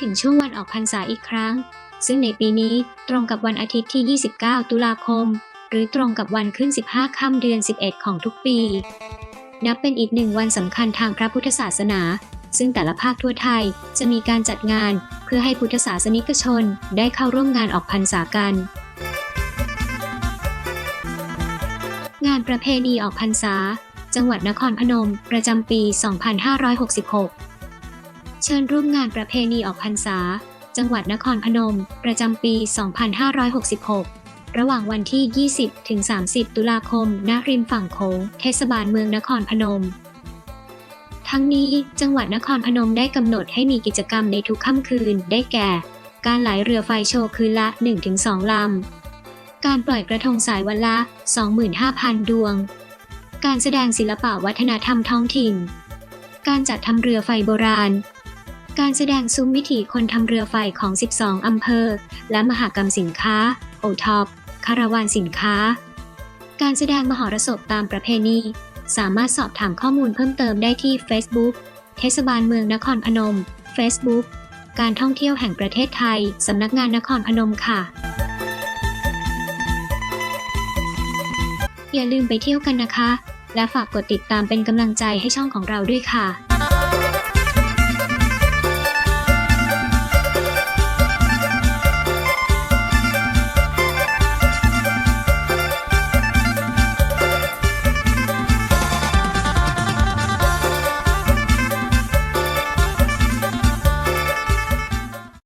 ถึงช่วงวันออกพรรษาอีกครั้ง ซึ่งในปีนี้ตรงกับวันอาทิตย์ที่ 29 ตุลาคม หรือตรงกับวันขึ้น 15 ค่ำเดือน 11 ของทุกปี นับเป็นอีกหนึ่งวันสำคัญทางพระพุทธศาสนา ซึ่งแต่ละภาคทั่วไทยจะมีการจัดงานเพื่อให้พุทธศาสนิกชนได้เข้าร่วมงานออกพรรษากันงานประเพณีออกพรรษา จังหวัดนครพนม ประจำปี 2566 เชิญร่วมงานประเพณีออกพรรษา จังหวัดนครพนม ประจำปี 2566 ระหว่างวันที่ 20 ถึง 30 ตุลาคม ณ ริมฝั่งโขง เทศบาลเมืองนครพนม ทั้งนี้จังหวัดนครพนมได้กำหนดให้มีกิจกรรมในทุกค่ำคืน ได้แก่ การไหลเรือไฟโชว์คืนละ 1-2 ลำ การปล่อยกระทงสายวันละ 25,000 ดวง การแสดงศิลปะวัฒนธรรมท้องถิ่นการจัดทำเรือไฟโบราณ การแสดงซุ้มวิถีคนทำเรือไฟของ 12 อำเภอ และมหากรรมสินค้า โอท็อปคาราวานสินค้า การแสดงมหรสพตามประเพณี สามารถสอบถามข้อมูลเพิ่มเติมได้ที่ Facebook เทศบาลเมืองนครพนม Facebook การท่องเที่ยวแห่งประเทศไทย สำนักงานนครพนมค่ะ อย่าลืมไปเที่ยวกันนะคะ และฝากกดติดตามเป็นกำลังใจให้ช่องของเราด้วยค่ะ